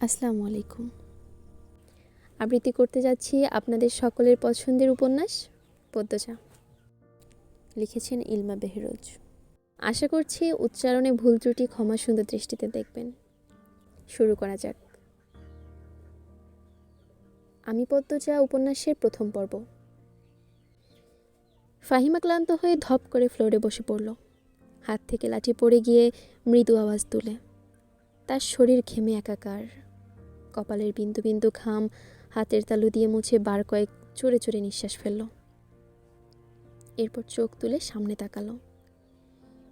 আসসালামু আলাইকুম। আবৃত্তি করতে যাচ্ছি আপনাদের সকলের পছন্দের উপন্যাস, পদ্মজা। লিখেছেন ইলমা বেহরোজ। আশা করছি উচ্চারণে ভুল ত্রুটি ক্ষমা সুন্দর দৃষ্টিতে দেখবেন। শুরু করা যাক। আমি পদ্মজা উপন্যাসের প্রথম পর্ব। ফাহিমা ক্লান্ত হয়ে ধপ করে ফ্লোরে বসে পড়ল। হাত থেকে লাঠি পড়ে গিয়ে মৃদু আওয়াজ তুলে। তার শরীর ঘেমে একাকার। কপালের বিন্দু বিন্দু ঘাম হাতের তালু দিয়ে মুছে বার কয়েক চড়ে চড়ে নিঃশ্বাস ফেলল। এরপর চোখ তুলে সামনে তাকালো।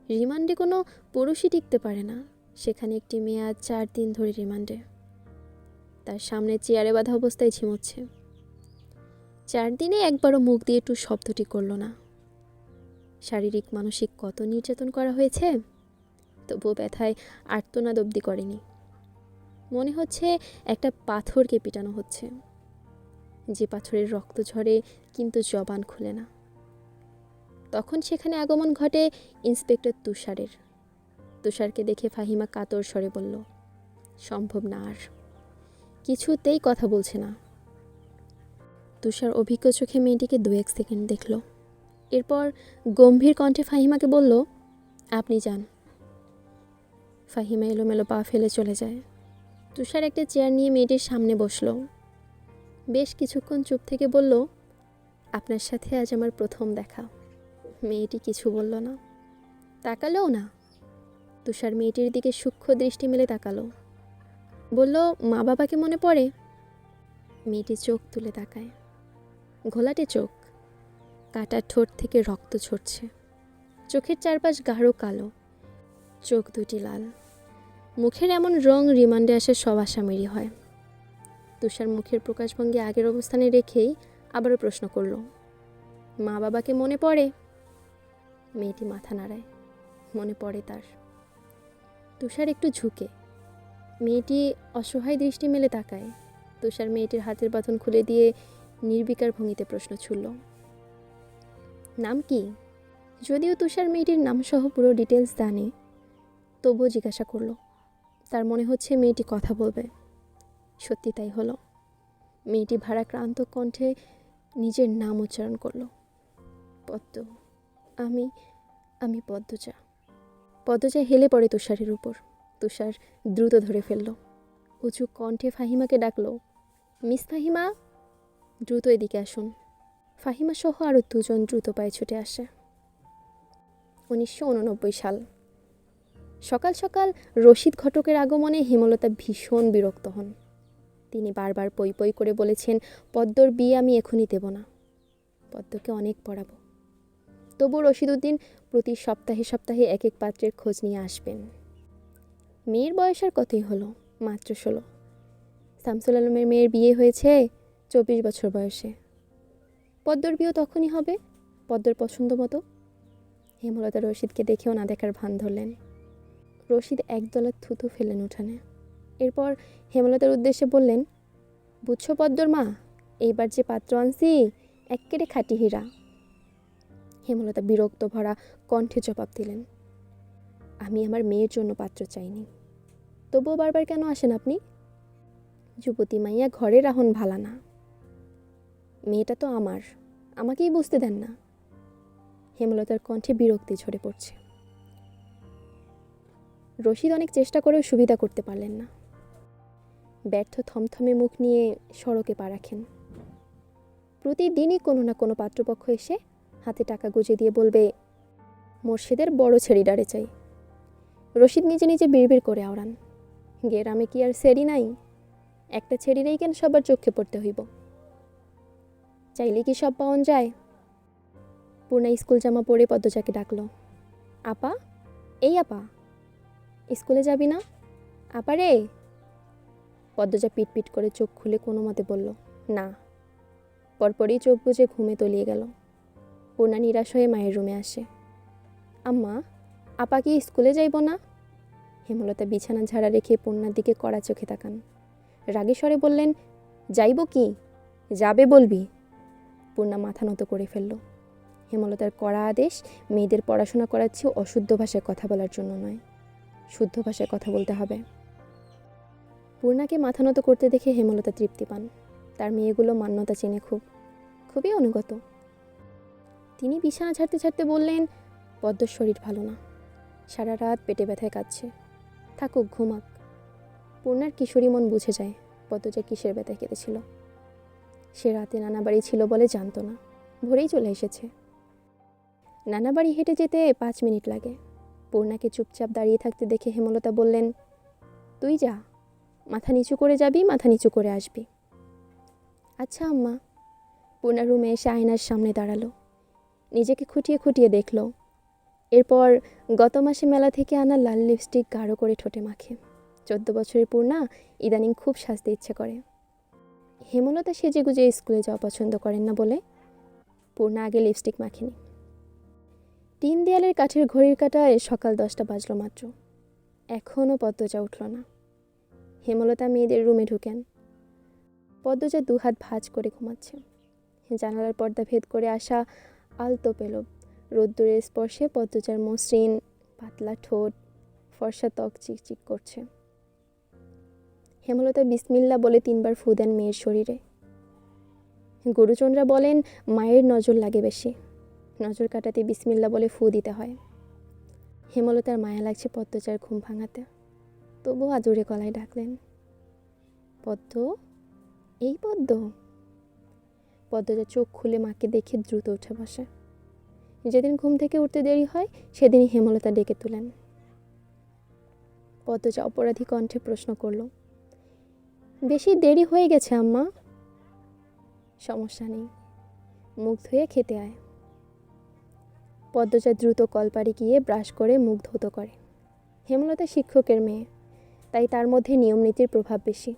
রিমান্ডে কোনো পুরুষই টিকতে পারে না। সেখানে একটি মেয়ে আজ চার দিন ধরে রিমান্ডে। তার সামনে চেয়ারে বাঁধা অবস্থায় ঝিমোচ্ছে। চার দিনে একবারও মুখ দিয়ে একটু শব্দটি করল না। শারীরিক, মানসিক কত নির্যাতন করা হয়েছে? তবুও ব্যথায় আর্তনাদ অবধি করেনি। মনে হচ্ছে একটা পাথরকে পিটানো হচ্ছে। যে পাথরের রক্ত ঝরে কিন্তু জবান খুলে না। তখন সেখানে আগমন ঘটে ইন্সপেক্টর তুষারের। তুষারকে দেখে ফাহিমা কাতর স্বরে বলল, সম্ভব না আর। কিছুতেই কথা বলছে না। তুষার অভিজ্ঞ চোখে মেয়েটিকে দু এক সেকেন্ড দেখল। এরপর গম্ভীর কণ্ঠে ফাহিমাকে বলল, আপনি যান। ফাহিমা এলোমেলো পা ফেলে চলে যায়। তুষার একটা চেয়ার নিয়ে মেয়েটির সামনে বসল। বেশ কিছুক্ষণ চুপ থেকে বলল, আপনার সাথে আজ আমার প্রথম দেখা। মেয়েটি কিছু বলল না। তাকালেও না। তুষার মেয়েটির দিকে সূক্ষ্ম দৃষ্টি মেলে তাকালো। বলল, মা বাবাকে মনে পড়ে? মেয়েটি চোখ তুলে তাকায়। ঘোলাটে চোখ। কাটার ঠোঁট থেকে রক্ত ঝরছে চোখের চারপাশ গাঢ় কালো। চোখ দুটি লাল। মুখের এমন রং রিমান্ডে আসে সব আসামেরই হয়। তুষার মুখের প্রকাশভঙ্গি আগের অবস্থানে রেখেই আবারও প্রশ্ন করল, মা বাবাকে মনে পড়ে? মেয়েটি মাথা নাড়ায়, মনে পড়ে তার। তুষার একটু ঝুঁকে, মেয়েটি অসহায় দৃষ্টি মেলে তাকায়, তুষার মেয়েটির হাতের বাঁধন খুলে দিয়ে নির্বিকার ভঙ্গিতে প্রশ্ন ছুড়ল, নাম কি? যদিও তুষার মেয়েটির নামসহ পুরো ডিটেলস জানে, তবুও জিজ্ঞাসা করল তার মনে হচ্ছে মেয়েটি কথা বলবে। সত্যি তাই হলো। মেয়েটি ভাড়াক্রান্ত কণ্ঠে নিজের নাম উচ্চারণ করল। পদ্ম। আমি আমি পদ্মজা। পদ্মজা হেলে পড়ে তুষারের উপর। তুষার দ্রুত ধরে ফেলল। উঁচু কণ্ঠে ফাহিমাকে ডাকলো, মিস ফাহিমা? দ্রুত এদিকে আসুন। ফাহিমা সহ আরও দুজন দ্রুত পায়ে ছুটে আসে। উনিশশো উননব্বই সাল। সকাল সকাল রশিদ ঘটকের আগমনে হেমলতা ভীষণ বিরক্ত হন। তিনি বারবার পই পই করে বলেছেন, পদ্মর বিয়ে আমি এখনই দেব না। পদ্মকে অনেক পড়াবো। তবু রশিদউদ্দিন প্রতি সপ্তাহে সপ্তাহে এক এক পাত্রের খোঁজ নিয়ে আসবেন। মেয়ের বয়স আর কতই হলো? মাত্র ষোলো। শামসুল আলমের মেয়ের বিয়ে হয়েছে চব্বিশ বছর বয়সে। পদ্মর বিয়েও তখনই হবে? পদ্মর পছন্দ মতো? হেমলতা রশিদকে দেখেও না দেখার ভান ধরলেন। রশিদ একদলা থুতু ফেলেন উঠানে। এরপর হেমলতার উদ্দেশ্যে বললেন, বুঝছ পদ্মর মা, এইবার যে পাত্র আনছি এক্কেরে খাটি হীরা। হেমলতা বিরক্ত ভরা কণ্ঠে জবাব দিলেন, আমি আমার মেয়ের জন্য পাত্র চাইনি। তবুও বারবার কেন আসেন আপনি? যুবতী মাইয়া ঘরে রাহন ভালা না। মেয়েটা তো আমার, আমাকেই বুঝতে দেন না। হেমলতার কণ্ঠে বিরক্তি ঝরে পড়ছে। রশিদ অনেক চেষ্টা করেও সুবিধা করতে পারলেন না। ব্যর্থ থমথমে মুখ নিয়ে সড়কে পা রাখেন। প্রতিদিনই কোনো না কোনো পাত্রপক্ষ এসে হাতে টাকা গুজে দিয়ে বলবে, মোর্শেদের বড় ছেড়িডারে চাই। রশিদ নিজে নিজে বিড়বিড় করে আওড়ান, গেরামে কি আর সেরি নাই? একটা ছেড়িরেই কেন সবার চোখে পড়তে হইব? চাইলে কি সব পাওয়া যায়? পূর্ণা স্কুল জামা পরে পদ্মজাকে ডাকলো, আপা, এই আপা। স্কুলে যাবি না? আপারে? পদ্মজা পিটপিট করে চোখ খুলে কোনো মতে বলল, না। পরপরই চোখ বুজে ঘুমে তলিয়ে গেল। পূর্ণা নিরাশ হয়ে মায়ের রুমে আসে। আম্মা, আপা কি স্কুলে যাইব না? হেমলতা বিছানা ঝাড়া রেখে পূর্ণার দিকে কড়া চোখে তাকান। রাগে স্বরে বললেন, যাইব কি? যাবে বলবি? পূর্ণা মাথা নত করে ফেলল। হেমলতার কড়া আদেশ মেয়েদের পড়াশোনা করার চেয়েও অশুদ্ধ ভাষায় কথা বলার জন্য নয়। শুদ্ধ ভাষায় কথা বলতে হবে। পূর্ণাকে মাথা নত করতে দেখে হেমলতা তৃপ্তি পান। তার মেয়েগুলো মান্যতা চেনে খুব। খুবই অনুগত। তিনি বিছানা ছাড়তে ছাড়তে বললেন, পদ্মর শরীর ভালো না। সারা রাত পেটে ব্যথায় কাঁদছে। থাকুক, ঘুমাক। পূর্ণার কিশোরী মন বুঝে যায় পদ্মজা কিসের ব্যথায় কেঁদেছিল। সে রাতে নানা বাড়ি ছিল বলে জানতো না। ভোরেই চলে এসেছে। নানা বাড়ি হেঁটে যেতে পাঁচ মিনিট লাগে। পূর্ণাকে চুপচাপ দাঁড়িয়ে থাকতে দেখে হেমলতা বললেন, তুই যা, মাথা নিচু করে যাবি, মাথা নিচু করে আসবি। আচ্ছা আম্মা। পূর্ণা রুমে এসে আয়নার সামনে দাঁড়াল। নিজেকে খুঁটিয়ে খুঁটিয়ে দেখল। এরপর গত মাসে মেলা থেকে আনা লাল লিপস্টিক গাঢ় করে ঠোঁটে মাখে। চোদ্দ বছরের পূর্ণা ইদানিং খুব সাজতে ইচ্ছে করে। হেমলতা সেজেগুজে স্কুলে যাওয়া পছন্দ করেন না বলে পূর্ণা আগে লিপস্টিক মাখেনি। তিন দেয়ালের কাঠের ঘড়ির কাটায় সকাল দশটা বাজলো মাত্র। এখনও পদ্মজা উঠল না। হেমলতা মেয়েদের রুমে ঢুকেন। পদ্মজা দুহাত ভাঁজ করে ঘুমাচ্ছে। জানালার পর্দা ভেদ করে আসা আলতো পেল রোদ্দুরের স্পর্শে পদ্মজার মসৃণ পাতলা ঠোঁট, ফর্সা ত্বক চিকচিক করছে। হেমলতা বিসমিল্লা বলে তিনবার ফু দেন মেয়ের শরীরে। গুরুচন্দ্রা বলেন, মায়ের নজর লাগে বেশি। নজর কাটাতে বিসমিল্লা বলে ফু দিতে হয়। হেমলতার মায়া লাগছে পদ্মচার ঘুম ভাঙাতে। তবু আজুরে গলায় ডাকলেন, পদ্ম, এই পদ্ম? পদ্মজা চোখ খুলে মাকে দেখে দ্রুত উঠে বসে। যেদিন ঘুম থেকে উঠতে দেরি হয়, সেদিনই হেমলতা ডেকে তুলেন। পদ্মজা অপরাধী কণ্ঠে প্রশ্ন করল, বেশি দেরি হয়ে গেছে, আম্মা? সমস্যা নেই, মুখ ধুয়ে খেতে আয়। পদ্মজা দ্রুত কলপাড়ি গিয়ে ব্রাশ করে মুখ ধৌত করে। হেমলতা শিক্ষকের মেয়ে, তাই তার মধ্যে নিয়মনীতির প্রভাব বেশি।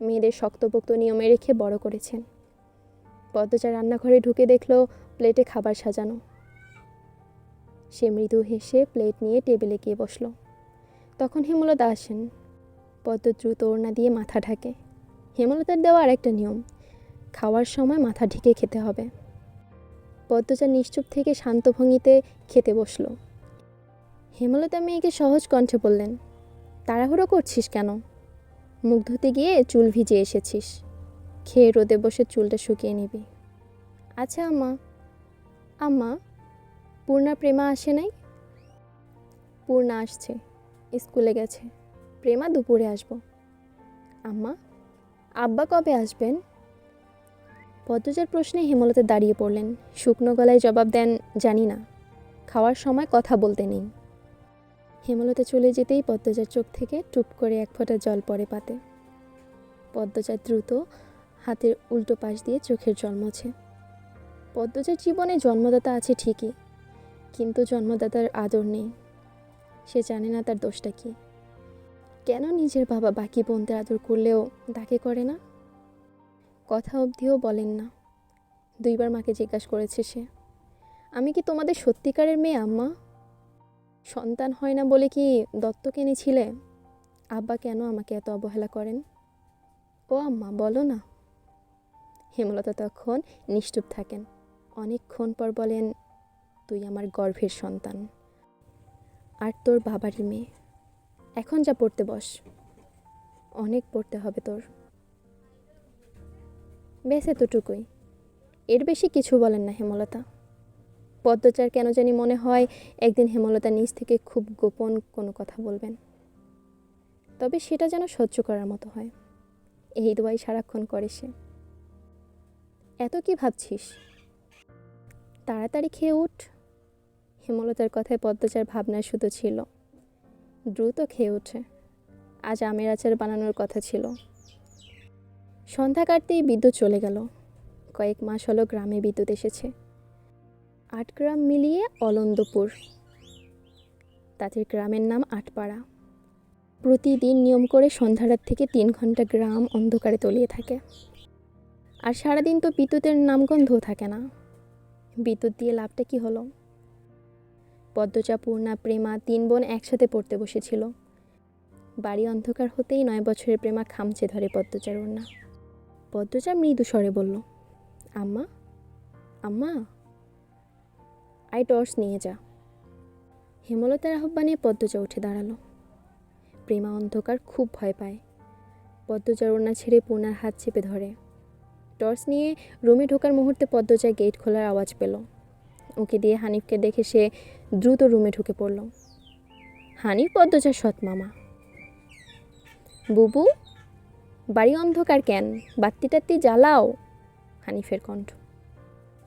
মেয়েদের শক্তপোক্ত নিয়মে রেখে বড় করেছেন। পদ্মজা রান্নাঘরে ঢুকে দেখল প্লেটে খাবার সাজানো। সে মৃদু হেসে প্লেট নিয়ে টেবিলে গিয়ে বসল। তখন হেমলতা আসেন। পদ্ম দ্রুত ওড়না দিয়ে মাথা ঢাকে। হেমলতার দেওয়া আরেকটা নিয়ম, খাওয়ার সময় মাথা ঢেকে খেতে হবে। পদ্মজা নিশ্চুপ থেকে শান্ত ভঙ্গিতে খেতে বসল। হেমলতা মেয়েকে সহজ কণ্ঠে বললেন, তাড়াহুড়ো করছিস কেন? মুখ ধুতে গিয়ে চুল ভিজে এসেছিস। খেয়ে রোদে বসে চুলটা শুকিয়ে নিবি। আচ্ছা আম্মা। আম্মা, পূর্ণা, প্রেমা আসে নাই? পূর্ণা আসছে, স্কুলে গেছে। প্রেমা দুপুরে আসব। আম্মা, আব্বা কবে আসবেন? পদ্মজার প্রশ্নে হেমলতা দাঁড়িয়ে পড়লেন। শুকনো গলায় জবাব দেন, জানি না। খাওয়ার সময় কথা বলতে নেই। হেমলতা চলে যেতেই পদ্মজার চোখ থেকে টুপ করে এক ফোঁটা জল পড়ে পাতে। পদ্মজা দ্রুত হাতের উল্টো পাশ দিয়ে চোখের জল মোছে। পদ্মজার জীবনে জন্মদাতা আছে ঠিকই, কিন্তু জন্মদাতার আদর নেই। সে জানে না তার দোষটা কী। কেন নিজের বাবা বাকি বোনদের আদর করলেও তাকে করে না? কথা অবধিও বলেন না। দুইবার মাকে জিজ্ঞাসা করেছে সে, আমি কি তোমাদের সত্যিকারের মেয়ে, আম্মা? সন্তান হয় না বলে কি দত্তক এনেছিলে? আব্বা কেন আমাকে এত অবহেলা করেন? ও আম্মা, বলো না। হেমলতা তখন নিশ্চুপ থাকেন। অনেকক্ষণ পর বলেন, তুই আমার গর্ভের সন্তান। আর তোর বাবারই মেয়ে। এখন যা পড়তে বস। অনেক পড়তে হবে তোর। বেশ এতটুকুই। এর বেশি কিছু বলেন না হেমলতা। পদ্মচার কেন জানি মনে হয় একদিন হেমলতা নিজ থেকে খুব গোপন কোনো কথা বলবেন। তবে সেটা যেন সহ্য করার মতো হয়। এই দোয়াই সারাক্ষণ করে সে। এত কি ভাবছিস? তাড়াতাড়ি খেয়ে উঠ। হেমলতার কথায় পদ্মচার ভাবনা শুধু ছিল। দ্রুত খেয়ে ওঠে। আজ আমের আচার বানানোর কথা ছিল। সন্ধ্যা কাটতেই বিদ্যুৎ চলে গেল। কয়েক মাস হলো গ্রামে বিদ্যুৎ এসেছে। আট গ্রাম মিলিয়ে অলন্দপুর। তাদের গ্রামের নাম আটপাড়া। প্রতিদিন নিয়ম করে সন্ধ্যারাত থেকে তিন ঘণ্টা গ্রাম অন্ধকারে তলিয়ে থাকে। আর সারাদিন তো বিদ্যুতের নামগন্ধও থাকে না। বিদ্যুৎ দিয়ে লাভটা কি হলো? পদ্মচা পূর্ণা, প্রেমা তিন বোন একসাথে পড়তে বসেছিল। বাড়ি অন্ধকার হতেই নয় বছরের প্রেমা খামচে ধরে পদ্মচার ওড়না। পদ্মচা মৃদু স্বরে বলল, আম্মা আম্মা আই টর্চ নিয়ে যা। হেমলতার আহ্বানে পদ্মজা উঠে দাঁড়াল। প্রেমা অন্ধকার খুব ভয় পায়। পদ্মজার ওড়না ছেড়ে পূর্ণার হাত চেপে ধরে। টর্চ নিয়ে রুমে ঢোকার মুহূর্তে পদ্মজা গেট খোলার আওয়াজ পেল। ওকে দিয়ে হানিফকে দেখে সে দ্রুত রুমে ঢুকে পড়ল। হানিফ, পদ্মজার সৎ মামা। বুবু বাড়ি অন্ধকার কেন? বাত্তি টাত্তি জ্বালাও। হানিফের কণ্ঠ।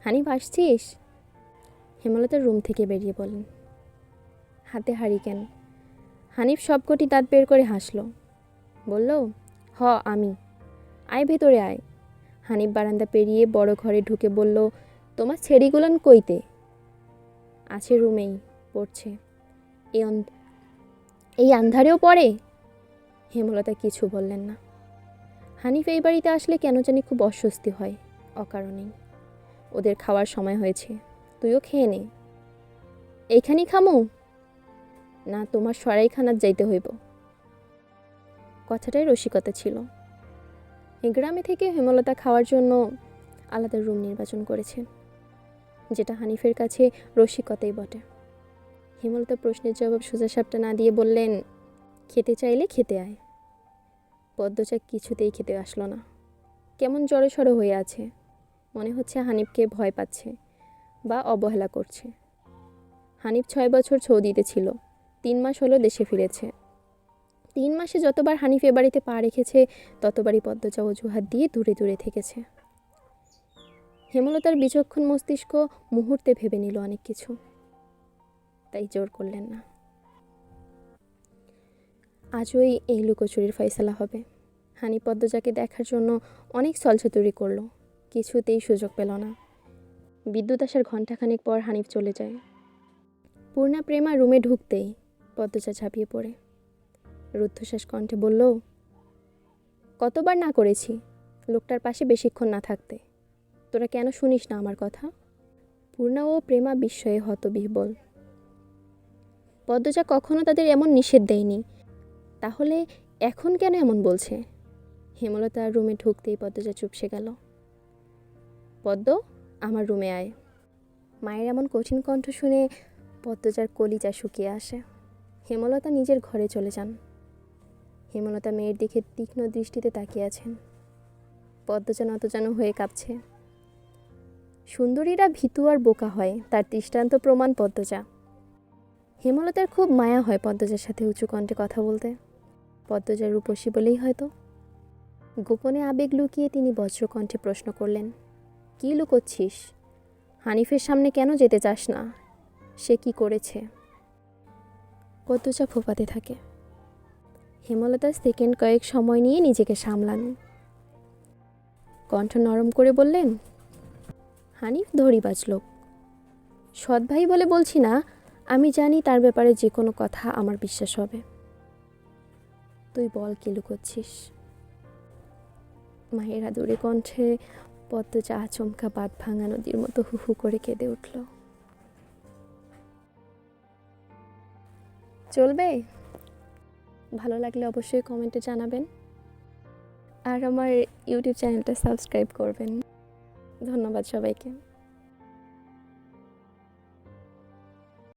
হানিফ, আসছিস? হেমলতার রুম থেকে বেরিয়ে বলেন হাতে হারি কেন? হানিফ সবকটি দাঁত বের করে হাসলো। বলল, হ, আমি। আয় ভেতরে আয়। হানিফ বারান্দা পেরিয়ে বড় ঘরে ঢুকে বলল, তোমার ছেড়িগুলান কইতে? আছে রুমেই, পড়ছে। এই এই আন্ধারেও পড়ে? হেমলতা কিছু বললেন না। হানিফ এই বাড়িতে আসলে কেন জানি খুব অস্বস্তি হয়, অকারণেই। ওদের খাওয়ার সময় হয়েছে, তুইও খেয়ে নে। এইখানেই খামো? না, তোমার সরাইখানার যাইতে হইব। কথাটাই রসিকতা ছিল। গ্রামে থেকে হেমলতা খাওয়ার জন্য আলাদা রুম নির্বাচন করেছেন যেটা হানিফের কাছে রসিকতাই বটে। হেমলতা প্রশ্নের জবাব সোজা সাপটা না দিয়ে বললেন, খেতে চাইলে খেতে আয়। পদ্মচা কিছুতেই খেতে আসলো না। কেমন জড়ো সড়ো হয়ে আছে, মনে হচ্ছে হানিফকে ভয় পাচ্ছে বা অবহেলা করছে। হানিফ ছয় বছর সৌদিতে ছিল তিন মাস হলো দেশে ফিরেছে। তিন মাসে যতবার হানিফ এ বাড়িতে পা রেখেছে, ততবারই পদ্মজা অজুহাত দিয়ে দূরে দূরে থেকেছে। হেমলতার বিচক্ষণ মস্তিষ্ক মুহূর্তে ভেবে নিল অনেক কিছু, তাই জোর করলেন না। আজই এই লুকোচুরির ফয়সালা হবে। হানি পদ্মজাকে দেখার জন্য অনেক ছলছতুরি করল, কিছুতেই সুযোগ পেল না। বিদ্যুৎ আসার ঘণ্টাখানেক পর হানিফ চলে যায়। পূর্ণা, প্রেমা রুমে ঢুকতেই পদ্মজা ঝাঁপিয়ে পড়ে। রুদ্ধশ্বাস কণ্ঠে বলল, কতবার না করেছি, লোকটার পাশে বেশিক্ষণ না থাকতে। তোরা কেন শুনিস না আমার কথা? পূর্ণা ও প্রেমা বিস্ময়ে হতবিহ্বল। পদ্মজা কখনো তাদের এমন নিষেধ দেয়নি তাহলে এখন কেন এমন বলছে? হেমলতার রুমে ঢুকতেই পদ্মজা চুপসে গেল। পদ্ম, আমার রুমে আয়। মায়ের এমন কঠিন কণ্ঠ শুনে পদ্মজার কলিজা শুকিয়ে আসে। হেমলতা নিজের ঘরে চলে যান। হেমলতা মেয়ের দিকে তীক্ষ্ণ দৃষ্টিতে তাকিয়ে আছেন। পদ্মজা নতজানো হয়ে কাঁপছে। সুন্দরীরা ভীতু আর বোকা হয়, তার দৃষ্টান্ত প্রমাণ পদ্মজা। হেমলতার খুব মায়া হয় পদ্মজার সাথে উঁচু কণ্ঠে কথা বলতে। পদ্মজার রূপসী বলেই হয়তো। গোপনে আবেগ লুকিয়ে তিনি বজ্রকণ্ঠে প্রশ্ন করলেন, কী লুকোচ্ছিস? হানিফের সামনে কেন যেতে চাস না? সে কি করেছে? পদ্মজা ফোপাতে থাকে। হেমলতা সেকেন্ড কয়েক সময় নিয়ে নিজেকে সামলান। কণ্ঠ নরম করে বললেন, হানিফ ধরিবাজ লোক। সৎ ভাই বলে বলছি না, আমি জানি তার ব্যাপারে যে কোনো কথা আমার বিশ্বাস হবে। তুই বল কি লুকোচ্ছিস? মায়ের আদুরে কণ্ঠে পদ্মজা আচমকা বাদ ভাঙা নদীর মতো হু হু করে কেঁদে উঠল। চলবে? ভালো লাগলে অবশ্যই কমেন্টে জানাবেন। আর আমার ইউটিউব চ্যানেলটা সাবস্ক্রাইব করবেন। ধন্যবাদ সবাইকে।